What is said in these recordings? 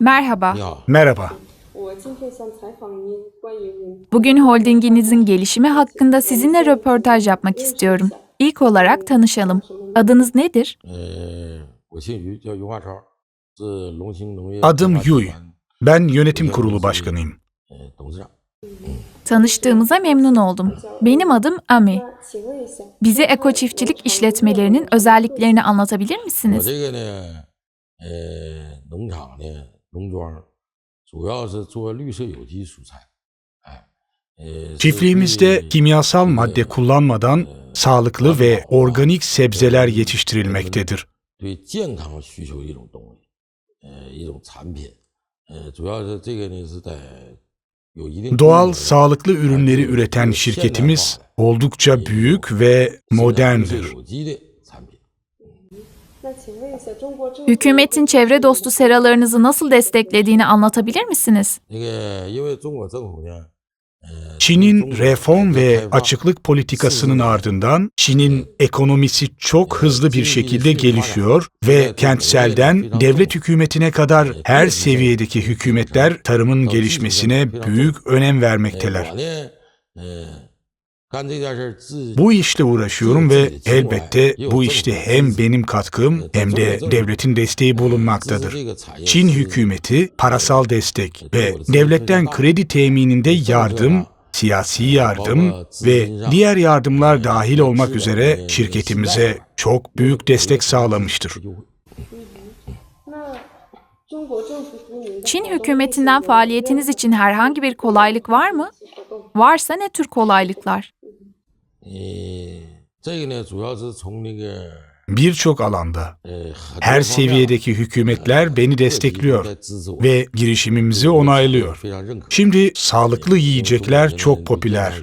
Merhaba. Merhaba. Bugün holdinginizin gelişimi hakkında sizinle röportaj yapmak istiyorum. İlk olarak tanışalım. Adınız nedir? Adım Yuy. Ben yönetim kurulu başkanıyım. Tanıştığımıza memnun oldum. Benim adım Ami. Bize eko çiftçilik işletmelerinin özelliklerini anlatabilir misiniz? 这个呢，呃，农场呢，农庄主要是做绿色有机蔬菜，哎，呃，是 Çiftliğimizde 对 kimyasal 这个 madde kullanmadan 呃 sağlıklı ve organik sebzeler yetiştirilmektedir. 对健康需求一种东西，呃，一种产品，呃，主要是这个呢是在有一定规模 Doğal 的 sağlıklı ürünleri üreten şirketimiz oldukça büyük ve moderndir. Hükümetin çevre dostu seralarınızı nasıl desteklediğini anlatabilir misiniz? Çin'in reform ve açıklık politikasının ardından Çin'in ekonomisi çok hızlı bir şekilde gelişiyor ve kentselden devlet hükümetine kadar her seviyedeki hükümetler tarımın gelişmesine büyük önem vermekteler. Bu işle uğraşıyorum ve elbette bu işte hem benim katkım hem de devletin desteği bulunmaktadır. Çin hükümeti parasal destek ve devletten kredi temininde yardım siyasi yardım ve diğer yardımlar dahil olmak üzere şirketimize çok büyük destek sağlamıştır. Çin hükümetinden faaliyetiniz için herhangi bir kolaylık var mı? Varsa ne tür kolaylıklar? Birçok alanda her seviyedeki hükümetler beni destekliyor ve girişimimizi onaylıyor. Şimdi sağlıklı yiyecekler çok popüler.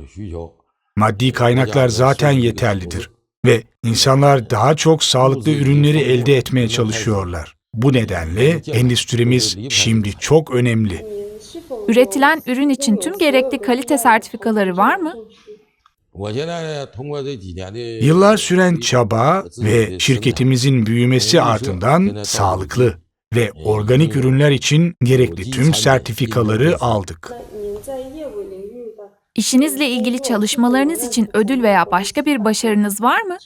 Maddi kaynaklar zaten yeterlidir ve insanlar daha çok sağlıklı ürünleri elde etmeye çalışıyorlar. Bu nedenle endüstrimiz şimdi çok önemli. Üretilen ürün için tüm gerekli kalite sertifikaları var mı? Yıllar süren çaba ve şirketimizin büyümesi ardından sağlıklı ve organik ürünler için gerekli tüm sertifikaları aldık. İşinizle ilgili çalışmalarınız için ödül veya başka bir başarınız var mı?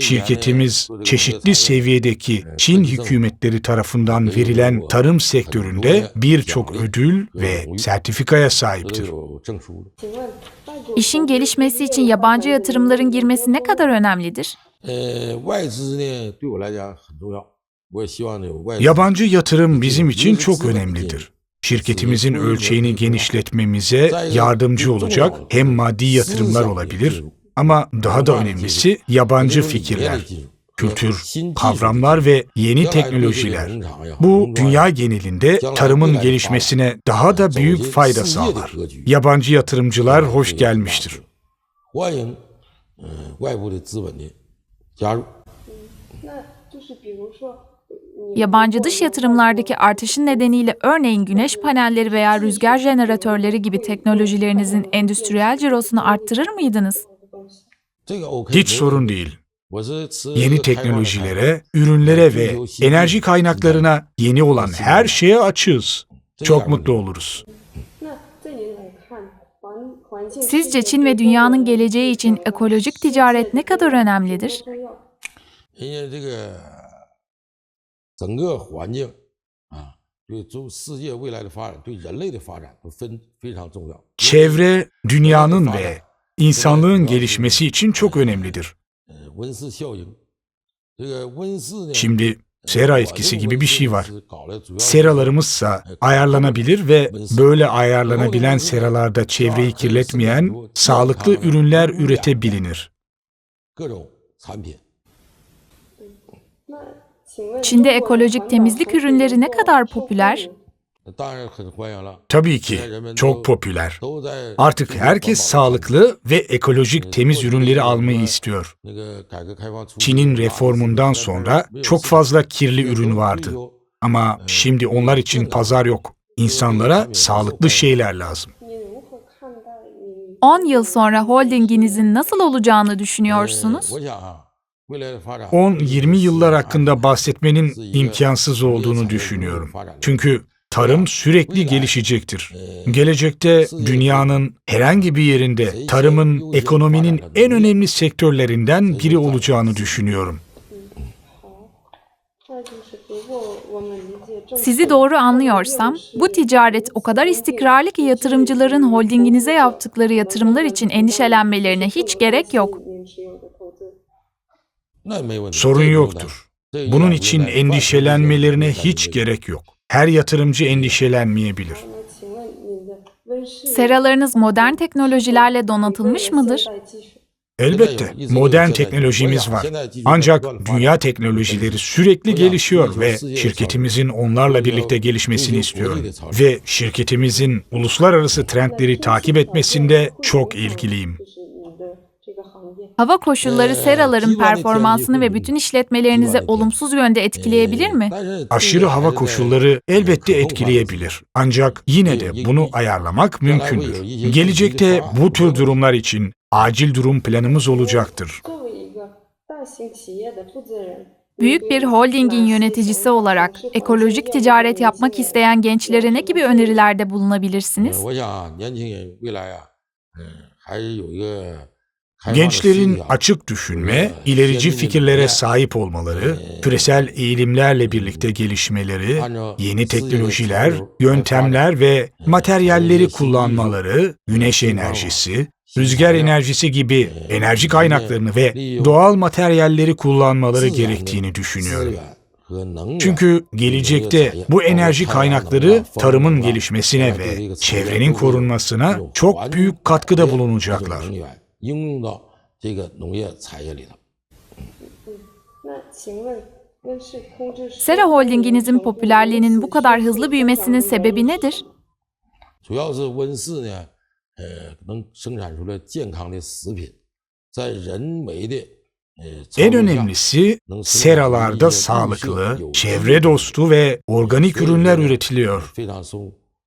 Şirketimiz çeşitli seviyedeki Çin hükümetleri tarafından verilen tarım sektöründe birçok ödül ve sertifikaya sahiptir. İşin gelişmesi için yabancı yatırımların girmesi ne kadar önemlidir? Yabancı yatırım bizim için çok önemlidir. Şirketimizin ölçeğini genişletmemize yardımcı olacak hem maddi yatırımlar olabilir ama daha da önemlisi yabancı fikirler, kültür, kavramlar ve yeni teknolojiler. Bu dünya genelinde tarımın gelişmesine daha da büyük fayda sağlar. Yabancı yatırımcılar hoş gelmiştir. Yabancı dış yatırımlardaki artışın nedeniyle örneğin güneş panelleri veya rüzgar jeneratörleri gibi teknolojilerinizin endüstriyel cirosunu arttırır mıydınız? Hiç sorun değil. Uh, yeni teknolojilere, ürünlere ve enerji kaynaklarına yeni olan her şeye açığız. Çok mutlu oluruz. Sizce Çin ve dünyanın geleceği için ekolojik ticaret ne kadar önemlidir? Çevre, dünyanın ve insanlığın gelişmesi için çok önemlidir. Şimdi sera etkisi gibi bir şey var. Seralarımızsa ayarlanabilir ve böyle ayarlanabilen seralarda çevreyi kirletmeyen sağlıklı ürünler üretebilinir. Çin'de ekolojik temizlik ürünleri ne kadar popüler? Tabii ki çok popüler. Artık herkes sağlıklı ve ekolojik temiz ürünleri almayı istiyor. Çin'in reformundan sonra çok fazla kirli ürün vardı. Ama şimdi onlar için pazar yok. İnsanlara sağlıklı şeyler lazım. 10 yıl sonra holdinginizin nasıl olacağını düşünüyorsunuz? 10-20 yıllar hakkında bahsetmenin imkansız olduğunu düşünüyorum. Çünkü Tarım sürekli gelişecektir. Gelecekte dünyanın herhangi bir yerinde tarımın ekonominin en önemli sektörlerinden biri olacağını düşünüyorum. Sizi doğru anlıyorsam, bu ticaret o kadar istikrarlı ki yatırımcıların holdinginize yaptıkları yatırımlar için endişelenmelerine hiç gerek yok. Sorun yoktur. Bunun için endişelenmelerine hiç gerek yok her yatırımcı endişelenmeyebilir. Seralarınız modern teknolojilerle donatılmış mıdır? Elbette modern teknolojimiz var. Ancak dünya teknolojileri sürekli gelişiyor ve şirketimizin onlarla birlikte gelişmesini istiyorum. Ve şirketimizin uluslararası trendleri takip etmesinde çok ilgiliyim. Hava koşulları seraların performansını ve bütün işletmelerinizi olumsuz yönde etkileyebilir mi? Aşırı hava koşulları elbette etkileyebilir. Ancak yine de bunu ayarlamak mümkündür. Gelecekte bu tür durumlar için acil durum planımız olacaktır. Büyük bir holdingin yöneticisi olarak ekolojik ticaret yapmak isteyen gençlere ne gibi önerilerde bulunabilirsiniz? Gençlerin açık düşünme, ilerici fikirlere sahip olmaları, küresel eğilimlerle birlikte gelişmeleri, yeni teknolojiler, yöntemler ve materyalleri kullanmaları, güneş enerjisi, rüzgar enerjisi gibi enerji kaynaklarını ve doğal materyalleri kullanmaları gerektiğini düşünüyorum. Çünkü gelecekte bu enerji kaynakları tarımın gelişmesine ve çevrenin korunmasına çok büyük katkıda bulunacaklar. 能源应用到这个农业产业里头。那请问温室控制 Sera Holding'inizin popülerliğinin bu kadar hızlı büyümesinin sebebi nedir? 主要是温室呢，呃，能生产出来健康的食品，在人为的呃操 En 作下 önemlisi seralarda sağlıklı, çevre dostu ve organik ürünler üretiliyor.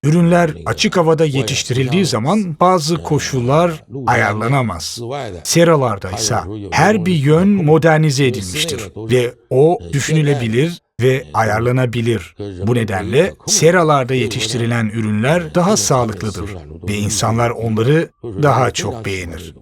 Ürünler açık havada yetiştirildiği zaman bazı koşullar ayarlanamaz. Seralarda ise her bir yön modernize edilmiştir ve o düşünülebilir ve ayarlanabilir. Bu nedenle seralarda yetiştirilen ürünler daha sağlıklıdır ve insanlar onları daha çok beğenir.